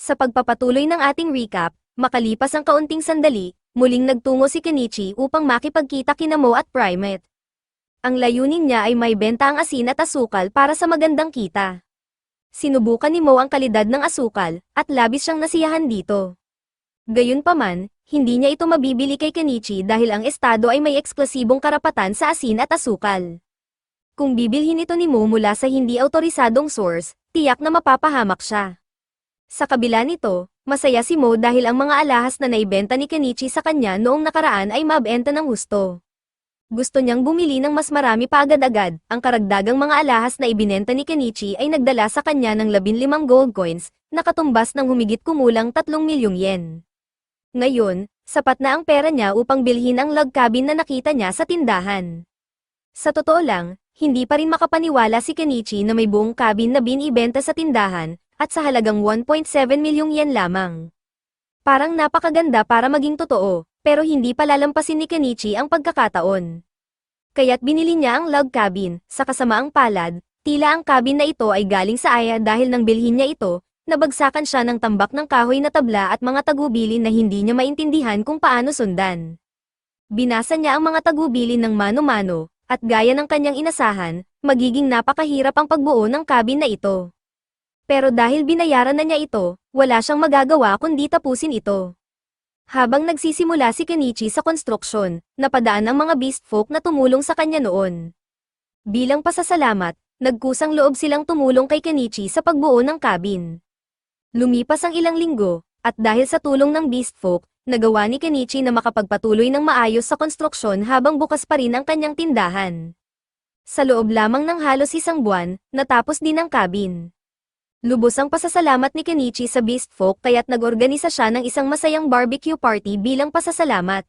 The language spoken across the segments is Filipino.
Sa pagpapatuloy ng ating recap, makalipas ang kaunting sandali, muling nagtungo si Kenichi upang makipagkita kina Mo at Primate. Ang layunin niya ay may benta ang asin at asukal para sa magandang kita. Sinubukan ni Mo ang kalidad ng asukal, at labis siyang nasiyahan dito. Gayunpaman, hindi niya ito mabibili kay Kenichi dahil ang estado ay may eksklusibong karapatan sa asin at asukal. Kung bibilhin ito ni Mo mula sa hindi autorisadong source, tiyak na mapapahamak siya. Sa kabila nito, masaya si Mo dahil ang mga alahas na naibenta ni Kenichi sa kanya noong nakaraan ay mabenta ng husto. Gusto niyang bumili ng mas marami pa agad-agad, ang karagdagang mga alahas na ibinenta ni Kenichi ay nagdala sa kanya ng 15 gold coins, na katumbas ng humigit kumulang 3 milyong yen. Ngayon, sapat na ang pera niya upang bilhin ang log cabin na nakita niya sa tindahan. Sa totoo lang, hindi pa rin makapaniwala si Kenichi na may buong cabin na binibenta sa tindahan, at sa halagang 1.7 milyong yen lamang. Parang napakaganda para maging totoo, pero hindi pa lalampasin ni Kenichi ang pagkakataon. Kaya't binili niya ang log cabin, sa kasamaang palad, tila ang cabin na ito ay galing sa Aya dahil nang bilhin niya ito, nabagsakan siya ng tambak ng kahoy na tabla at mga tagubilin na hindi niya maintindihan kung paano sundan. Binasa niya ang mga tagubilin ng mano-mano, at gaya ng kanyang inasahan, magiging napakahirap ang pagbuo ng cabin na ito. Pero dahil binayaran na niya ito, wala siyang magagawa kundi tapusin ito. Habang nagsisimula si Kenichi sa konstruksyon, napadaan ang mga beast folk na tumulong sa kanya noon. Bilang pasasalamat, nagkusang loob silang tumulong kay Kenichi sa pagbuo ng cabin. Lumipas ang ilang linggo, at dahil sa tulong ng beast folk, nagawa ni Kenichi na makapagpatuloy ng maayos sa konstruksyon habang bukas pa rin ang kanyang tindahan. Sa loob lamang ng halos isang buwan, natapos din ang cabin. Lubos ang pasasalamat ni Kenichi sa Beast Folk kaya't nag-organisa siya ng isang masayang barbecue party bilang pasasalamat.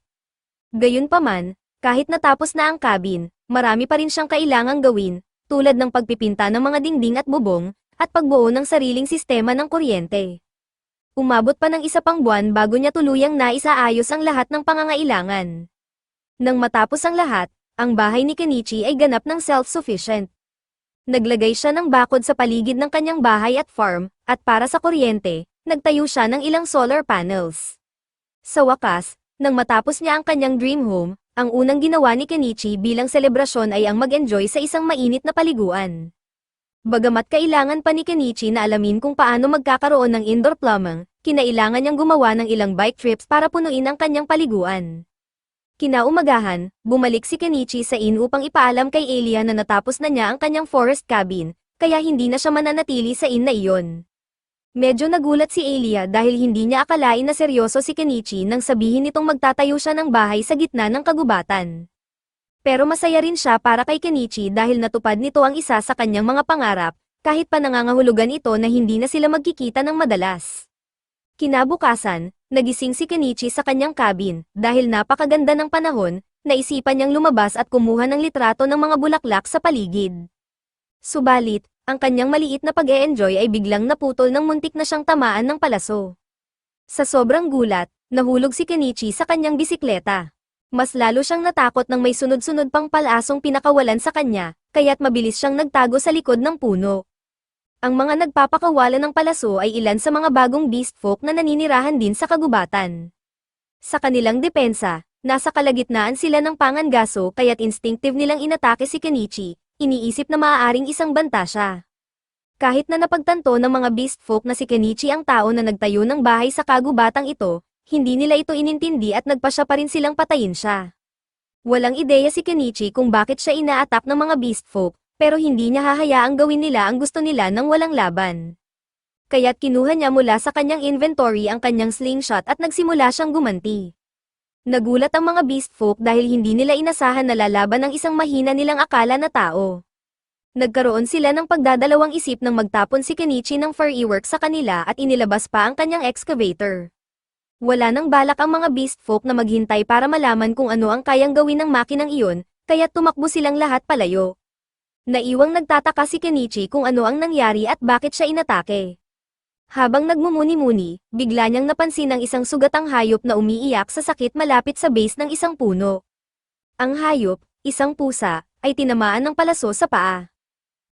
Gayunpaman, kahit natapos na ang cabin, marami pa rin siyang kailangang gawin, tulad ng pagpipinta ng mga dingding at bubong, at pagbuo ng sariling sistema ng kuryente. Umabot pa ng isa pang buwan bago niya tuluyang naisaayos ang lahat ng pangangailangan. Nang matapos ang lahat, ang bahay ni Kenichi ay ganap ng self-sufficient. Naglagay siya ng bakod sa paligid ng kanyang bahay at farm, at para sa kuryente, nagtayo siya ng ilang solar panels. Sa wakas, nang matapos niya ang kanyang dream home, ang unang ginawa ni Kenichi bilang selebrasyon ay ang mag-enjoy sa isang mainit na paliguan. Bagamat kailangan pa ni Kenichi na alamin kung paano magkakaroon ng indoor plumbing, kinailangan niyang gumawa ng ilang bike trips para punuin ang kanyang paliguan. Kinaumagahan, bumalik si Kenichi sa inn upang ipaalam kay Elia na natapos na niya ang kanyang forest cabin, kaya hindi na siya mananatili sa inn na iyon. Medyo nagulat si Elia dahil hindi niya akalain na seryoso si Kenichi nang sabihin nitong magtatayo siya ng bahay sa gitna ng kagubatan. Pero masaya rin siya para kay Kenichi dahil natupad nito ang isa sa kanyang mga pangarap, kahit pa nangangahulugan ito na hindi na sila magkikita ng madalas. Kinabukasan, nagising si Kenichi sa kanyang cabin, dahil napakaganda ng panahon, naisipan niyang lumabas at kumuha ng litrato ng mga bulaklak sa paligid. Subalit, ang kanyang maliit na pag-e-enjoy ay biglang naputol ng muntik na siyang tamaan ng palaso. Sa sobrang gulat, nahulog si Kenichi sa kanyang bisikleta. Mas lalo siyang natakot nang may sunod-sunod pang palasong pinakawalan sa kanya, kaya't mabilis siyang nagtago sa likod ng puno. Ang mga nagpapakawala ng palaso ay ilan sa mga bagong beast folk na naninirahan din sa kagubatan. Sa kanilang depensa, nasa kalagitnaan sila ng pangangaso kaya't instinctive nilang inatake si Kenichi, iniisip na maaaring isang banta siya. Kahit na napagtanto ng mga beast folk na si Kenichi ang tao na nagtayo ng bahay sa kagubatang ito, hindi nila ito inintindi at nagpasya pa rin silang patayin siya. Walang ideya si Kenichi kung bakit siya ina-attack ng mga beast folk, pero hindi niya hahayaang gawin nila ang gusto nila nang walang laban. Kaya't kinuha niya mula sa kanyang inventory ang kanyang slingshot at nagsimula siyang gumanti. Nagulat ang mga beast folk dahil hindi nila inasahan na lalaban ng isang mahina nilang akala na tao. Nagkaroon sila ng pagdadalawang isip nang magtapon si Kenichi ng furry work sa kanila at inilabas pa ang kanyang excavator. Wala nang balak ang mga beast folk na maghintay para malaman kung ano ang kayang gawin ng makinang iyon, kaya tumakbo silang lahat palayo. Naiwang nagtataka si Kenichi kung ano ang nangyari at bakit siya inatake. Habang nagmumuni-muni, bigla niyang napansin ang isang sugatang hayop na umiiyak sa sakit malapit sa base ng isang puno. Ang hayop, isang pusa, ay tinamaan ng palaso sa paa.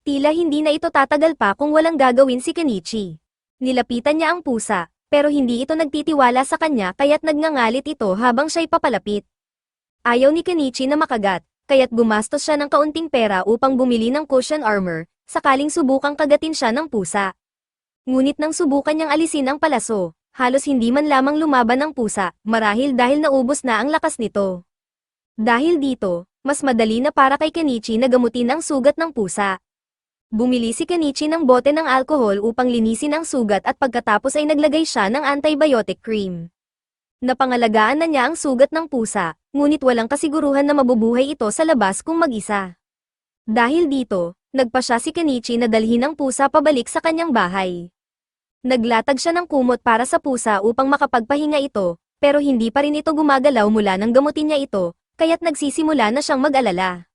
Tila hindi na ito tatagal pa kung walang gagawin si Kenichi. Nilapitan niya ang pusa, pero hindi ito nagtitiwala sa kanya kaya't nagngangalit ito habang siya'y papalapit. Ayaw ni Kenichi na makagat, kaya't gumastos siya ng kaunting pera upang bumili ng cushion armor, sakaling subukang kagatin siya ng pusa. Ngunit nang subukan niyang alisin ang palaso, halos hindi man lamang lumaban ang pusa, marahil dahil naubos na ang lakas nito. Dahil dito, mas madali na para kay Kenichi na gamutin ang sugat ng pusa. Bumili si Kenichi ng bote ng alkohol upang linisin ang sugat at pagkatapos ay naglagay siya ng antibiotic cream. Napangalagaan na niya ang sugat ng pusa, ngunit walang kasiguruhan na mabubuhay ito sa labas kung mag-isa. Dahil dito, nagpa siya si Kenichi na dalhin ang pusa pabalik sa kanyang bahay. Naglatag siya ng kumot para sa pusa upang makapagpahinga ito, pero hindi pa rin ito gumagalaw mula nang gamutin niya ito, kaya't nagsisimula na siyang mag-alala.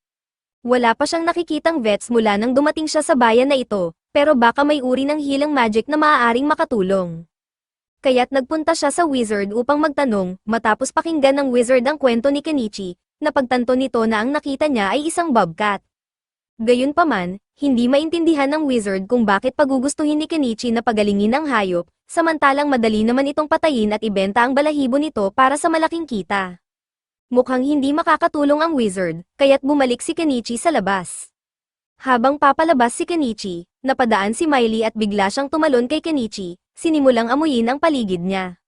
Wala pa siyang nakikitang vets mula nang dumating siya sa bayan na ito, pero baka may uri ng hilang magic na maaaring makatulong. Kaya't nagpunta siya sa wizard upang magtanong, matapos pakinggan ng wizard ang kwento ni Kenichi, napagtanto nito na ang nakita niya ay isang bobcat. Gayunpaman, hindi maintindihan ng wizard kung bakit pagugustuhin ni Kenichi na pagalingin ang hayop, samantalang madali naman itong patayin at ibenta ang balahibo nito para sa malaking kita. Mukhang hindi makakatulong ang wizard, kaya't bumalik si Kenichi sa labas. Habang papalabas si Kenichi, napadaan si Miley at bigla siyang tumalon kay Kenichi, sinimulang amuyin ang paligid niya.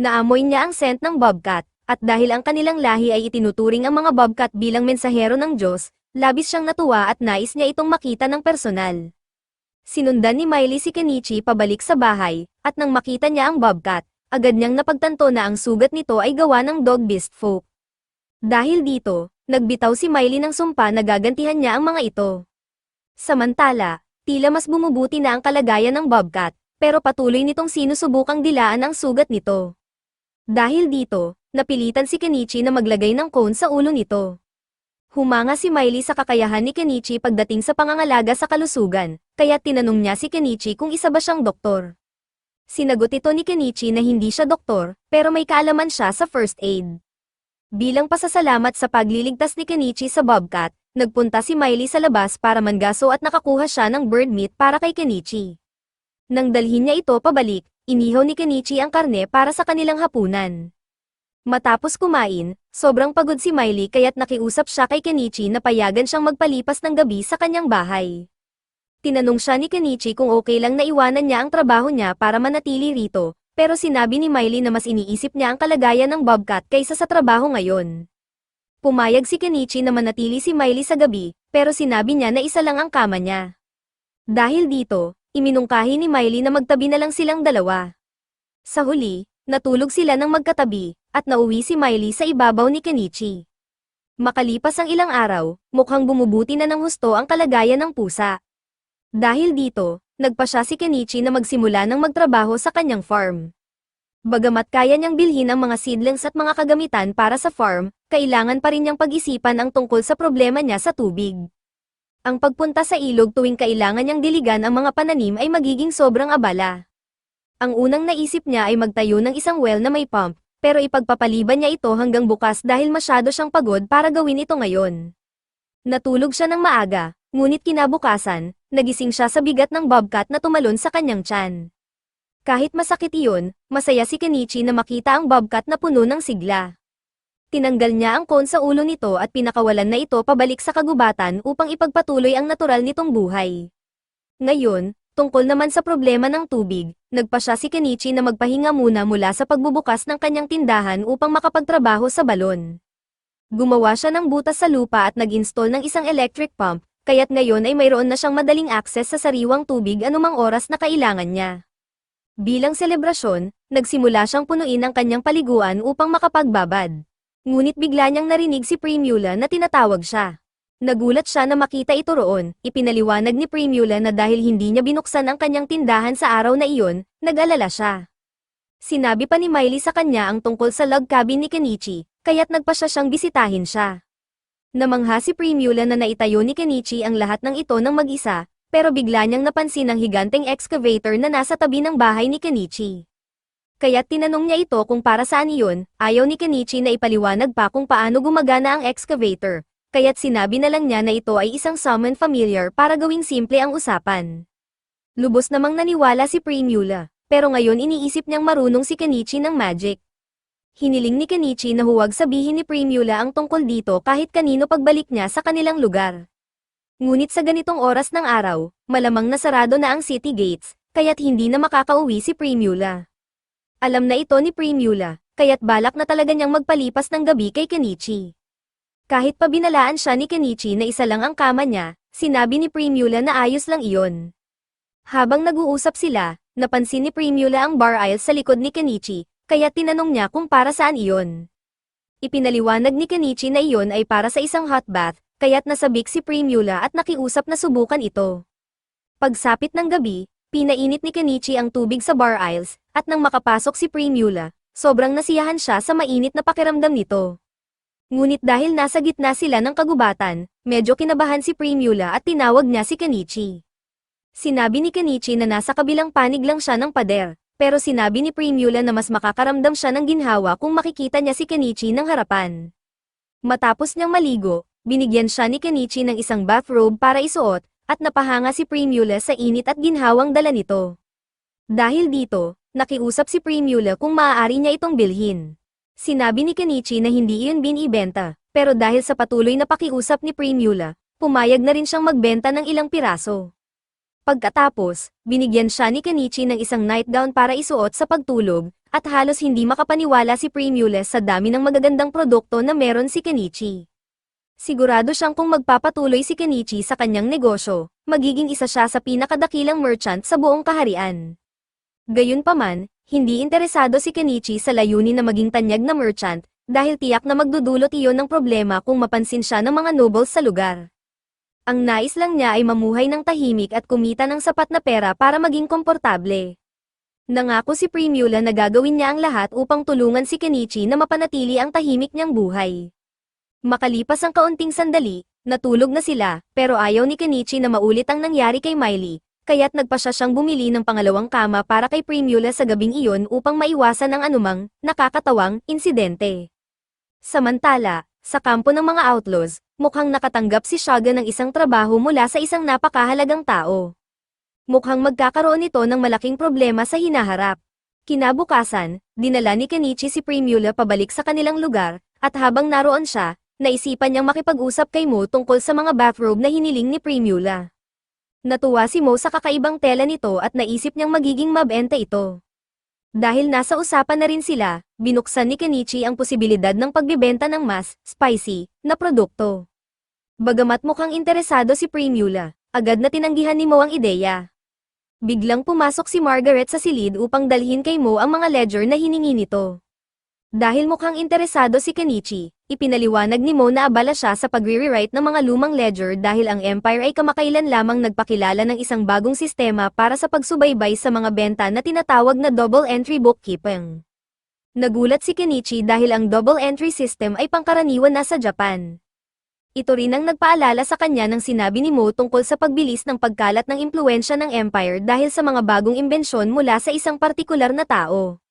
Naamoy niya ang scent ng bobcat, at dahil ang kanilang lahi ay itinuturing ang mga bobcat bilang mensahero ng Diyos, labis siyang natuwa at nais niya itong makita ng personal. Sinundan ni Miley si Kenichi pabalik sa bahay, at nang makita niya ang bobcat, agad niyang napagtanto na ang sugat nito ay gawa ng dog beast folk. Dahil dito, nagbitaw si Miley ng sumpa na gagantihan niya ang mga ito. Samantala, tila mas bumubuti na ang kalagayan ng bobcat, pero patuloy nitong sinusubukang dilaan ang sugat nito. Dahil dito, napilitan si Kenichi na maglagay ng cone sa ulo nito. Humanga si Miley sa kakayahan ni Kenichi pagdating sa pangangalaga sa kalusugan, kaya tinanong niya si Kenichi kung isa ba siyang doktor. Sinagot ito ni Kenichi na hindi siya doktor, pero may kaalaman siya sa first aid. Bilang pasasalamat sa pagliligtas ni Kenichi sa Bobcat, nagpunta si Miley sa labas para mangaso at nakakuha siya ng bird meat para kay Kenichi. Nang dalhin niya ito pabalik, inihaw ni Kenichi ang karne para sa kanilang hapunan. Matapos kumain, sobrang pagod si Miley kaya't nakiusap siya kay Kenichi na payagan siyang magpalipas ng gabi sa kanyang bahay. Tinanong siya ni Kenichi kung okay lang na iwanan niya ang trabaho niya para manatili rito, pero sinabi ni Miley na mas iniisip niya ang kalagayan ng Bobcat kaysa sa trabaho ngayon. Pumayag si Kenichi na manatili si Miley sa gabi, pero sinabi niya na isa lang ang kama niya. Dahil dito, iminungkahi ni Miley na magtabi na lang silang dalawa. Sa huli, natulog sila ng magkatabi, at nauwi si Miley sa ibabaw ni Kenichi. Makalipas ang ilang araw, mukhang bumubuti na ng husto ang kalagayan ng pusa. Dahil dito, nagpa siya si Kenichi na magsimula ng magtrabaho sa kanyang farm. Bagamat kaya niyang bilhin ang mga seedlings at mga kagamitan para sa farm, kailangan pa rin niyang pag-isipan ang tungkol sa problema niya sa tubig. Ang pagpunta sa ilog tuwing kailangan niyang diligan ang mga pananim ay magiging sobrang abala. Ang unang naisip niya ay magtayo ng isang well na may pump, pero ipagpapaliban niya ito hanggang bukas dahil masyado siyang pagod para gawin ito ngayon. Natulog siya ng maaga, ngunit kinabukasan, nagising siya sa bigat ng bobcat na tumalon sa kanyang tiyan. Kahit masakit iyon, masaya si Kenichi na makita ang bobcat na puno ng sigla. Tinanggal niya ang cone sa ulo nito at pinakawalan na ito pabalik sa kagubatan upang ipagpatuloy ang natural nitong buhay. Ngayon, tungkol naman sa problema ng tubig, nagpa siya si Kenichi na magpahinga muna mula sa pagbubukas ng kanyang tindahan upang makapagtrabaho sa balon. Gumawa siya ng butas sa lupa at nag-install ng isang electric pump, kaya't ngayon ay mayroon na siyang madaling access sa sariwang tubig anumang oras na kailangan niya. Bilang selebrasyon, nagsimula siyang punuin ang kanyang paliguan upang makapagbabad. Ngunit bigla niyang narinig si Primula na tinatawag siya. Nagulat siya na makita ito roon, ipinaliwanag ni Primula na dahil hindi niya binuksan ang kanyang tindahan sa araw na iyon, nag-alala siya. Sinabi pa ni Miley sa kanya ang tungkol sa log cabin ni Kenichi, kaya't nagpa siya siyang bisitahin siya. Namangha si Primula na naitayo ni Kenichi ang lahat ng ito ng mag-isa, pero bigla niyang napansin ang higanteng excavator na nasa tabi ng bahay ni Kenichi. Kaya't tinanong niya ito kung para saan iyon, ayaw ni Kenichi na ipaliwanag pa kung paano gumagana ang excavator, kaya't sinabi na lang niya na ito ay isang summon familiar para gawing simple ang usapan. Lubos namang naniwala si Primula. pero ngayon iniisip niyang marunong si Kenichi ng magic. Hiniling ni Kenichi na huwag sabihin ni Primula ang tungkol dito kahit kanino pagbalik niya sa kanilang lugar. Ngunit sa ganitong oras ng araw, malamang nasarado na ang city gates, kaya't hindi na makakauwi si Primula. Alam na ito ni Primula, kaya't balak na talaga niyang magpalipas ng gabi kay Kenichi. Kahit pa binalaan siya ni Kenichi na isa lang ang kama niya, sinabi ni Primula na ayos lang iyon. Habang nag-uusap sila, napansin ni Primula ang bar aisle sa likod ni Kenichi, kaya tinanong niya kung para saan iyon. Ipinaliwanag ni Kenichi na iyon ay para sa isang hot bath, kaya't nasabik si Primula at nakiusap na subukan ito. Pagsapit ng gabi, pinainit ni Kenichi ang tubig sa bar aisles, at nang makapasok si Primula, sobrang nasiyahan siya sa mainit na pakiramdam nito. Ngunit dahil nasa gitna sila ng kagubatan, medyo kinabahan si Primula at tinawag niya si Kenichi. Sinabi ni Kenichi na nasa kabilang panig lang siya ng pader, pero sinabi ni Primula na mas makakaramdam siya ng ginhawa kung makikita niya si Kenichi ng harapan. Matapos niyang maligo, binigyan siya ni Kenichi ng isang bathrobe para isuot, at napahanga si Primula sa init at ginhawang dala nito. Dahil dito, nakiusap si Primula kung maaari niya itong bilhin. Sinabi ni Kenichi na hindi iyon binibenta, pero dahil sa patuloy na pakiusap ni Primula, pumayag na rin siyang magbenta ng ilang piraso. Pagkatapos, binigyan siya ni Kenichi ng isang nightgown para isuot sa pagtulog, at halos hindi makapaniwala si Primula sa dami ng magagandang produkto na meron si Kenichi. Sigurado siyang kung magpapatuloy si Kenichi sa kanyang negosyo, magiging isa siya sa pinakadakilang merchant sa buong kaharian. Gayunpaman, hindi interesado si Kenichi sa layunin na maging tanyag na merchant, dahil tiyak na magdudulot iyon ng problema kung mapansin siya ng mga nobles sa lugar. Ang nais lang niya ay mamuhay ng tahimik at kumita ng sapat na pera para maging komportable. Nangako si Primula na gagawin niya ang lahat upang tulungan si Kenichi na mapanatili ang tahimik niyang buhay. Makalipas ang kaunting sandali, natulog na sila, pero ayaw ni Kenichi na maulit ang nangyari kay Miley, kaya't nagpa siya siyang bumili ng pangalawang kama para kay Primula sa gabing iyon upang maiwasan ang anumang, nakakatawang, insidente. Samantala, sa kampo ng mga outlaws, mukhang nakatanggap si Shaga ng isang trabaho mula sa isang napakahalagang tao. Mukhang magkakaroon ito ng malaking problema sa hinaharap. Kinabukasan, dinala ni Kenichi si Primula pabalik sa kanilang lugar, at habang naroon siya, naisipan niyang makipag-usap kay Mo tungkol sa mga bathrobe na hiniling ni Primula. Natuwa si Mo sa kakaibang tela nito at naisip niyang magiging mabenta ito. Dahil nasa usapan na rin sila, binuksan ni Kenichi ang posibilidad ng pagbibenta ng mas spicy na produkto. Bagamat mukhang interesado si Primula, agad na tinanggihan ni Mo ang ideya. Biglang pumasok si Margaret sa silid upang dalhin kay Mo ang mga ledger na hiningi nito. Dahil mukhang interesado si Kenichi, ipinaliwanag ni Mo na abala siya sa pagre-rewrite ng mga lumang ledger dahil ang Empire ay kamakailan lamang nagpakilala ng isang bagong sistema para sa pagsubaybay sa mga benta na tinatawag na double entry bookkeeping. Nagulat si Kenichi dahil ang double entry system ay pangkaraniwan na sa Japan. Ito rin ang nagpaalala sa kanya ng sinabi ni Mo tungkol sa pagbilis ng pagkalat ng impluensya ng Empire dahil sa mga bagong imbensyon mula sa isang partikular na tao.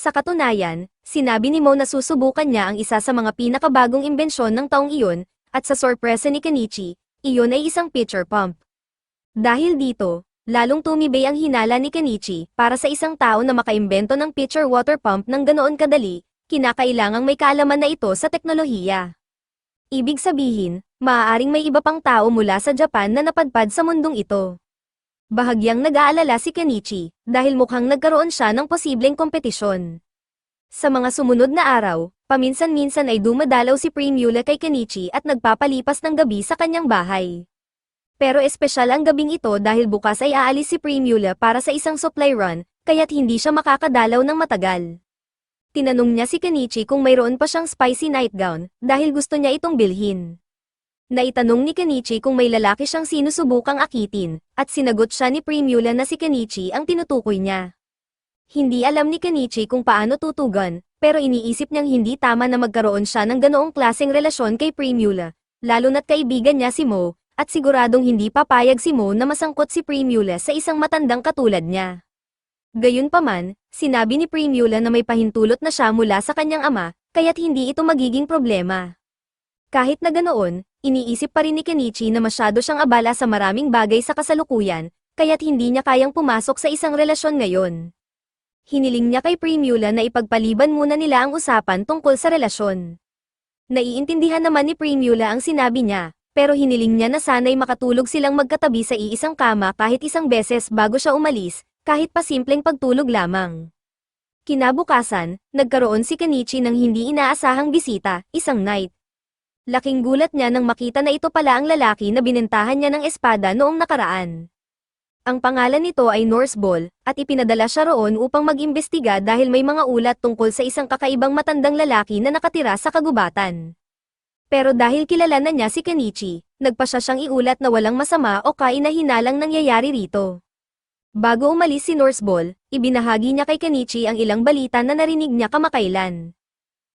Sa katunayan, sinabi ni Mo na susubukan niya ang isa sa mga pinakabagong imbensyon ng taong iyon, at sa sorpresa ni Kenichi, iyon ay isang pitcher pump. Dahil dito, lalong tumibay ang hinala ni Kenichi, para sa isang tao na makaimbento ng pitcher water pump ng ganoon kadali, kinakailangang may kaalaman na ito sa teknolohiya. Ibig sabihin, maaaring may iba pang tao mula sa Japan na napadpad sa mundong ito. Bahagyang nag-aalala si Kenichi, dahil mukhang nagkaroon siya ng posibleng kompetisyon. Sa mga sumunod na araw, paminsan-minsan ay dumadalaw si Primula kay Kenichi at nagpapalipas ng gabi sa kanyang bahay. Pero espesyal ang gabing ito dahil bukas ay aalis si Primula para sa isang supply run, kaya't hindi siya makakadalaw ng matagal. Tinanong niya si Kenichi kung mayroon pa siyang spicy nightgown, dahil gusto niya itong bilhin. Naitanong ni Kenichi kung may lalaki siyang sinusubukang akitin, at sinagot siya ni Primula na si Kenichi ang tinutukoy niya. Hindi alam ni Kenichi kung paano tutugan, pero iniisip niyang hindi tama na magkaroon siya ng ganoong klaseng relasyon kay Primula, lalo na't kaibigan niya si Mo, at siguradong hindi papayag si Mo na masangkot si Primula sa isang matandang katulad niya. Gayunpaman, sinabi ni Primula na may pahintulot na siya mula sa kanyang ama, kaya't hindi ito magiging problema. Kahit na ganoon, iniisip pa rin ni Kenichi na masyado siyang abala sa maraming bagay sa kasalukuyan, kaya't hindi niya kayang pumasok sa isang relasyon ngayon. hiniling niya kay Primula na ipagpaliban muna nila ang usapan tungkol sa relasyon. Naiintindihan naman ni Primula ang sinabi niya, pero hiniling niya na sana'y makatulog silang magkatabi sa iisang kama kahit isang beses bago siya umalis, kahit pa simpleng pagtulog lamang. Kinabukasan, nagkaroon si Kenichi ng hindi inaasahang bisita, isang knight. Laking gulat niya nang makita na ito pala ang lalaki na binentahan niya ng espada noong nakaraan. Ang pangalan nito ay Norse Ball, at ipinadala siya roon upang mag-imbestiga dahil may mga ulat tungkol sa isang kakaibang matandang lalaki na nakatira sa kagubatan. Pero dahil kilala na niya si Kenichi, nagpa siya siyang iulat na walang masama o kainahinalang nangyayari rito. Bago umalis si Norse Ball, ibinahagi niya kay Kenichi ang ilang balita na narinig niya kamakailan.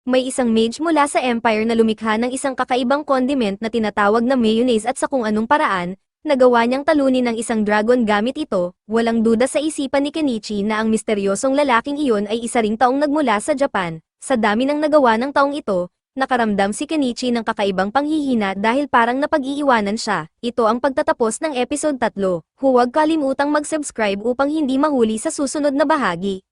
May isang mage mula sa Empire na lumikha ng isang kakaibang condiment na tinatawag na mayonnaise at sa kung anong paraan, nagawa niyang talunin ng isang dragon gamit ito, walang duda sa isipan ni Kenichi na ang misteryosong lalaking iyon ay isa ring taong nagmula sa Japan, sa dami ng nagawa ng taong ito, nakaramdam si Kenichi ng kakaibang panghihina dahil parang napag-iiwanan siya. Ito ang pagtatapos ng episode 3. Huwag kalimutang mag-subscribe upang hindi mahuli sa susunod na bahagi.